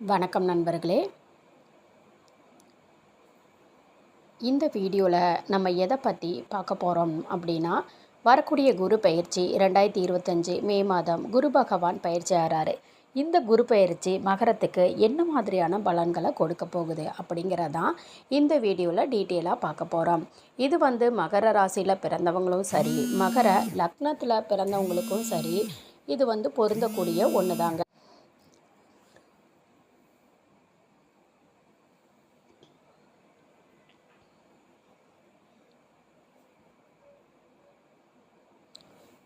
வணக்கம் நண்பர்களே. இந்த வீடியோவில் நம்ம எதை பற்றி பார்க்க போகிறோம் அப்படின்னா வரக்கூடிய குரு பயிற்சி ரெண்டாயிரத்தி இருபத்தஞ்சி மே மாதம் குரு பகவான் பயிற்சி ஆறாரு. இந்த குரு பயிற்சி மகரத்துக்கு என்ன மாதிரியான பலன்களை கொடுக்க போகுது அப்படிங்கிறதான் இந்த வீடியோவில் டீட்டெயிலாக பார்க்க போகிறோம் இது வந்து மகர ராசியில் பிறந்தவங்களும் சரி மகர லக்னத்தில் பிறந்தவங்களுக்கும் சரி இது வந்து பொருந்தக்கூடிய ஒன்று தாங்க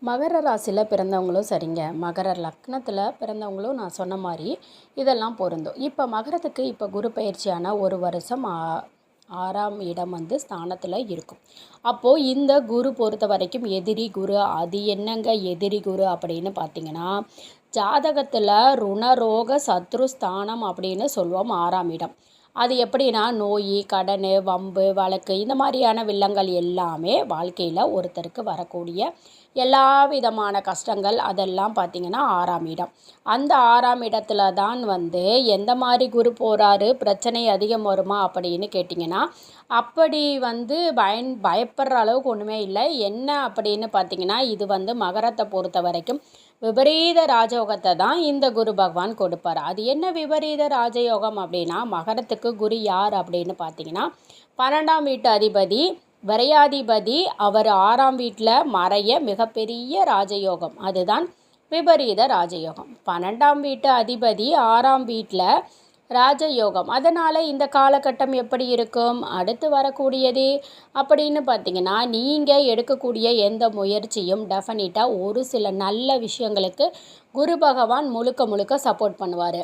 மகர ராசியில் பிறந்தவங்களும் சரிங்க. மகர லக்னத்தில் பிறந்தவங்களும் நான் சொன்ன மாதிரி இதெல்லாம் பொருந்தும். இப்போ மகரத்துக்கு இப்போ குரு பயிற்சியான ஒரு வருஷம் ஆ- ஆறாம் இடம் வந்து ஸ்தானத்தில் இருக்கும். அப்போது இந்த குரு பொறுத்த வரைக்கும் எதிரி குரு அது என்னங்க எதிரி குரு அப்படின்னு பார்த்தீங்கன்னா ஜாதகத்தில் ருணரோக சத்ரு ஸ்தானம் அப்படின்னு சொல்லுவோம் ஆறாம் இடம். அது எப்படின்னா நோய் கடன் வம்பு வழக்கு இந்த மாதிரியான வில்லங்கள் எல்லாமே வாழ்க்கையில் ஒருத்தருக்கு வரக்கூடிய எல்லா விதமான கஷ்டங்கள் அதெல்லாம் பார்த்திங்கன்னா ஆறாம் இடம். அந்த ஆறாம் இடத்துல தான் வந்து எந்த மாதிரி குரு போகிறாரு பிரச்சனை அதிகம் வருமா அப்படின்னு கேட்டிங்கன்னா அப்படி வந்து பயன் பயப்படுற அளவுக்கு ஒன்றுமே இல்லை. என்ன அப்படின்னு பார்த்தீங்கன்னா இது வந்து மகரத்தை பொறுத்த வரைக்கும் விபரீத ராஜயோகத்தை தான் இந்த குரு பகவான் கொடுப்பார். அது என்ன விபரீத ராஜயோகம் அப்படின்னா மகரத்துக்கு குரு யார் அப்படின்னு பார்த்தீங்கன்னா பன்னெண்டாம் வீட்டு அதிபதி விரையாதிபதி அவர் ஆறாம் வீட்டில் மறைய மிகப்பெரிய ராஜயோகம். அதுதான் விபரீத ராஜயோகம். பன்னெண்டாம் வீட்டு அதிபதி ஆறாம் வீட்டில் ராஜயோகம். அதனால் இந்த காலகட்டம் எப்படி இருக்கும்? அடுத்து வரக்கூடியது அப்படின்னு பார்த்தீங்கன்னா நீங்கள் எடுக்கக்கூடிய எந்த முயற்சியும் டெஃபினட்டாக ஒரு சில நல்ல விஷயங்களுக்கு குரு பகவான் முழுக்க முழுக்க சப்போர்ட் பண்ணுவார்.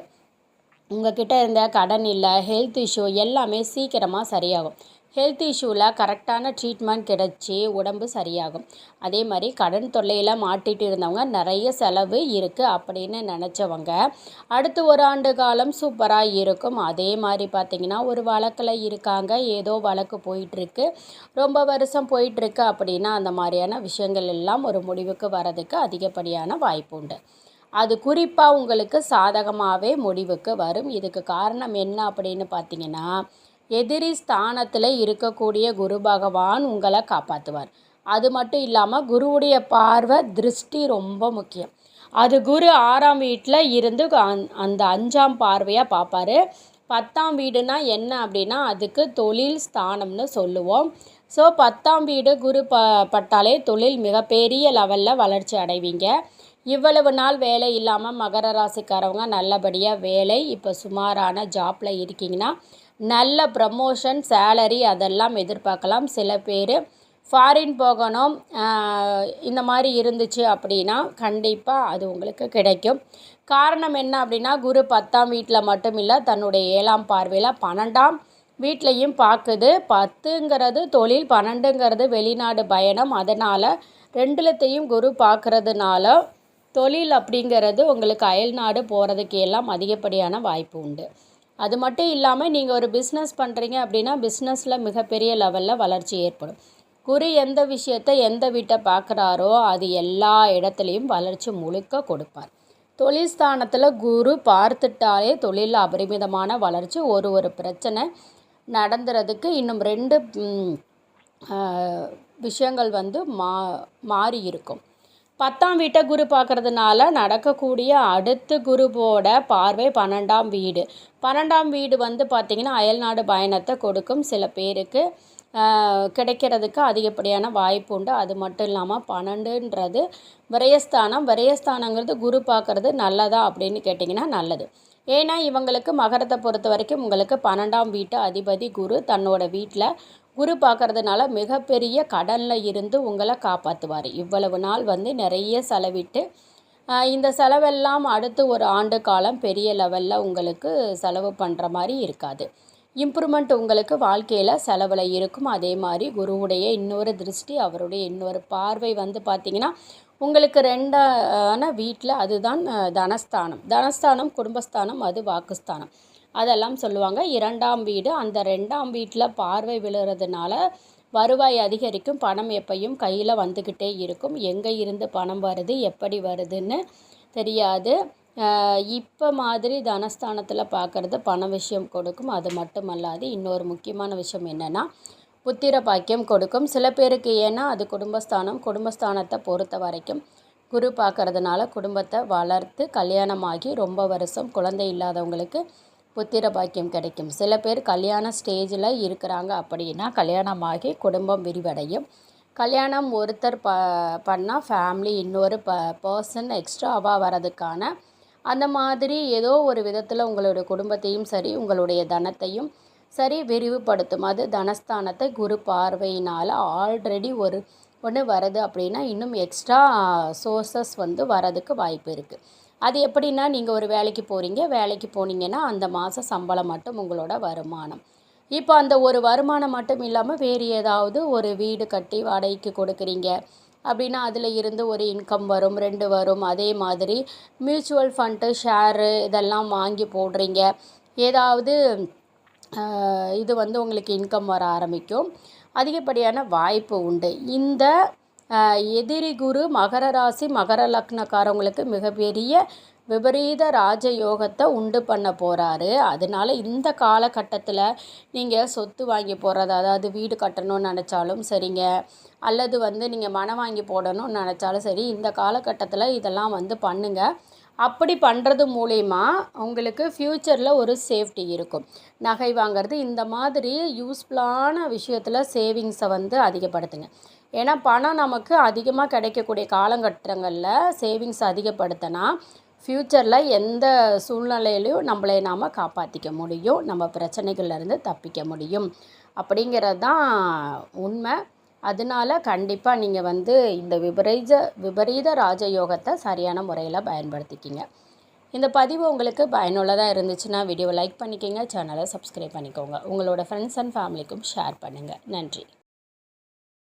உங்ககிட்ட இருந்த கடன் இல்லை ஹெல்த் இஷ்யூ எல்லாமே சீக்கிரமாக சரியாகும். ஹெல்த் இஷ்யூவில் கரெக்டான ட்ரீட்மெண்ட் கிடச்சி உடம்பு சரியாகும். அதே மாதிரி கடன் தொல்லையில் மாட்டிகிட்டு இருந்தவங்க நிறைய செலவு இருக்குது அப்படின்னு நினச்சவங்க அடுத்து ஒரு ஆண்டு காலம் சூப்பராக இருக்கும். அதே மாதிரி பார்த்திங்கன்னா ஒரு வழக்கில் இருக்காங்க. ஏதோ வழக்கு போயிட்டுருக்கு. ரொம்ப வருஷம் போயிட்டுருக்கு அப்படின்னா அந்த மாதிரியான விஷயங்கள் எல்லாம் ஒரு முடிவுக்கு வரதுக்கு அதிகப்படியான வாய்ப்பு உண்டு. அது குறிப்பாக உங்களுக்கு சாதகமாகவே முடிவுக்கு வரும். இதுக்கு காரணம் என்ன அப்படின்னு பார்த்தீங்கன்னா எதிரி ஸ்தானத்தில் இருக்கக்கூடிய குரு பகவான் உங்களை காப்பாற்றுவார் அது மட்டும் இல்லாமல் குருவுடைய பார்வை திருஷ்டி ரொம்ப முக்கியம். அது குரு ஆறாம் வீட்டில் இருந்து அந்த- அந்த அஞ்சாம் பார்வையாக பார்ப்பாரு பத்தாம் வீடுனா என்ன அப்படின்னா அதுக்கு தொழில் ஸ்தானம்னு சொல்லுவோம். ஸோ பத்தாம் வீடு குரு ப பட்டாலே தொழில் மிகப்பெரிய லெவலில் வளர்ச்சி அடைவீங்க. இவ்வளவு நாள் வேலை இல்லாமல் மகர ராசிக்காரவங்க நல்லபடியாக வேலை இப்போ சுமாரான ஜாப்பில் இருக்கீங்கன்னா நல்ல ப்ரமோஷன் சேலரி அதெல்லாம் எதிர்பார்க்கலாம். சில பேர் ஃபாரின் போகணும் இந்த மாதிரி இருந்துச்சு அப்படின்னா கண்டிப்பாக அது உங்களுக்கு கிடைக்கும். காரணம் என்ன அப்படின்னா குரு பத்தாம் வீட்டில் மட்டும் இல்லை தன்னுடைய ஏழாம் பார்வையில் பன்னெண்டாம் வீட்லேயும் பார்க்குது பத்துங்கிறது தொழில் பன்னெண்டுங்கிறது வெளிநாடு பயணம். அதனால் ரெண்டுலத்தையும் குரு பார்க்குறதுனால தொழில் அப்படிங்கிறது உங்களுக்கு அயல்நாடு போகிறதுக்கு எல்லாம் அதிகப்படியான வாய்ப்பு உண்டு. அது மட்டும் இல்லாமல் நீங்கள் ஒரு பிஸ்னஸ் பண்ணுறீங்க அப்படின்னா பிஸ்னஸில் மிகப்பெரிய லெவலில் வளர்ச்சி ஏற்படும். குரு எந்த விஷயத்தை எந்த வீட்டை பார்க்குறாரோ அது எல்லா இடத்துலையும் வளர்ச்சி முழுக்க கொடுப்பார். தொழில் ஸ்தானத்தில் குரு பார்த்துட்டாலே தொழிலில் அபரிமிதமான வளர்ச்சி ஒரு ஒரு பிரச்சனை நடந்துறதுக்கு இன்னும் ரெண்டு விஷயங்கள் வந்து மா மாறி இருக்கும். பத்தாம் வீட்டை குரு பார்க்கறதுனால நடக்கக்கூடிய அடுத்து குருவோட பார்வை பன்னெண்டாம் வீடு. பன்னெண்டாம் வீடு வந்து பார்த்திங்கன்னா அயல்நாடு பயணத்தை கொடுக்கும் சில பேருக்கு. கிடைக்கிறதுக்கு அதிகப்படியான வாய்ப்பு உண்டு. அது மட்டும் இல்லாமல் பன்னெண்டுன்றது விரயஸ்தானம். விரயஸ்தானங்கிறது குரு பார்க்கறது நல்லதா அப்படின்னு கேட்டிங்கன்னா நல்லது. ஏன்னா இவங்களுக்கு மகரத்தை பொறுத்த வரைக்கும் உங்களுக்கு பன்னெண்டாம் வீட்டு அதிபதி குரு தன்னோட வீட்டில் குரு பார்க்கறதுனால மிகப்பெரிய கடனில் இருந்து உங்களை காப்பாற்றுவார் இவ்வளவு நாள் வந்து நிறைய செலவிட்டு இந்த செலவெல்லாம் அடுத்து ஒரு ஆண்டு காலம் பெரிய லெவலில் உங்களுக்கு செலவு பண்ணுற மாதிரி இருக்காது. இம்ப்ரூவ்மெண்ட் உங்களுக்கு வாழ்க்கையில் செலவில் இருக்கும். அதே மாதிரி குருவுடைய இன்னொரு திருஷ்டி அவருடைய இன்னொரு பார்வை வந்து பார்த்திங்கன்னா உங்களுக்கு ரெண்டான வீட்டில் அதுதான் தனஸ்தானம். தனஸ்தானம் குடும்பஸ்தானம் அது வாக்குஸ்தானம். அதெல்லாம் சொல்லுவாங்க. இரண்டாம் வீடு அந்த ரெண்டாம் வீட்டில் பார்வை விழுறதுனால வருவாய் அதிகரிக்கும். பணம் எப்பையும் கையில் வந்துக்கிட்டே இருக்கும். எங்கே இருந்து பணம் வருது? எப்படி வருதுன்னு தெரியாது. இப்போ மாதிரி தனஸ்தானத்தில் பார்க்குறது பண விஷயம் கொடுக்கும். அது மட்டுமல்லாது இன்னொரு முக்கியமான விஷயம் என்னென்னா புத்திர பாக்கியம் கொடுக்கும். சில பேருக்கு ஏன்னா அது குடும்பஸ்தானம். குடும்பஸ்தானத்தை பொறுத்த வரைக்கும் குரு பார்க்கறதுனால குடும்பத்தை வளர்த்து கல்யாணமாகி ரொம்ப வருஷம் குழந்தை இல்லாதவங்களுக்கு புத்திர பாக்கியம் கிடைக்கும். சில பேர் கல்யாண ஸ்டேஜில் இருக்கிறாங்க அப்படின்னா கல்யாணமாகி குடும்பம் விரிவடையும். கல்யாணம் ஒருத்தர் ப பண்ணால் ஃபேமிலி இன்னொரு ப பர்சன் எக்ஸ்ட்ராவாக வர்றதுக்கான அந்த மாதிரி ஏதோ ஒரு விதத்தில் உங்களுடைய குடும்பத்தையும் சரி உங்களுடைய தனத்தையும் சரி விரிவுபடுத்தும். அது தனஸ்தானத்தை குரு பார்வையினால் ஆல்ரெடி ஒரு ஒன்று வருது அப்படின்னா இன்னும் எக்ஸ்ட்ரா சோர்சஸ் வந்து வரதுக்கு வாய்ப்பு இருக்குது அது எப்படின்னா நீங்கள் ஒரு வேலைக்கு போகிறீங்க வேலைக்கு போனீங்கன்னா அந்த மாத சம்பளம் மட்டும் உங்களோட வருமானம். இப்போ அந்த ஒரு வருமானம் மட்டும் இல்லாமல் வேறு ஏதாவது ஒரு வீடு கட்டி வாடகைக்கு கொடுக்குறீங்க. அப்படின்னா அதில் இருந்து ஒரு இன்கம் வரும் ரெண்டு வரும். அதே மாதிரி மியூச்சுவல் ஃபண்டு ஷேரு இதெல்லாம் வாங்கி போடுறீங்க. ஏதாவது இது வந்து உங்களுக்கு இன்கம் வர ஆரம்பிக்கும். அதிகப்படியான வாய்ப்பு உண்டு. இந்த எதிரி குரு மகர ராசி மகர லக்னக்காரவங்களுக்கு மிகப்பெரிய விபரீத ராஜயோகத்தை உண்டு பண்ண போகிறாரு அதனால் இந்த காலகட்டத்தில் நீங்கள் சொத்து வாங்கி போகிறது அதாவது வீடு கட்டணும்னு நினச்சாலும் சரிங்க. அல்லது வந்து நீங்கள் மனம் வாங்கி போடணும்னு நினச்சாலும் சரி இந்த காலகட்டத்தில் இதெல்லாம் வந்து பண்ணுங்கள் அப்படி பண்ணுறது மூலிமா உங்களுக்கு ஃப்யூச்சரில் ஒரு சேஃப்டி இருக்கும். நகை வாங்கிறது இந்த மாதிரி யூஸ்ஃபுல்லான விஷயத்தில் சேவிங்ஸை வந்து அதிகப்படுத்துங்க. ஏன்னா பணம் நமக்கு அதிகமாக கிடைக்கக்கூடிய காலகட்டங்களில் சேவிங்ஸ் அதிகப்படுத்தினா ஃப்யூச்சரில் எந்த சூழ்நிலையிலையும் நம்மளை நாம் காப்பாற்றிக்க முடியும். நம்ம பிரச்சனைகள்லேருந்து தப்பிக்க முடியும். அப்படிங்கிறது தான் உண்மை. அதனால கண்டிப்பாக நீங்கள் வந்து இந்த விபரீத விபரீத ராஜயோகத்தை சரியான முறையில் பயன்படுத்திக்கிங்க. இந்த பதிவு உங்களுக்கு பயனுள்ளதாக இருந்துச்சுன்னா வீடியோவை லைக் பண்ணிக்கோங்க சேனலை சப்ஸ்கிரைப் பண்ணிக்கோங்க. உங்களோட ஃப்ரெண்ட்ஸ் அண்ட் ஃபேமிலிக்கும் ஷேர் பண்ணுங்கள் நன்றி.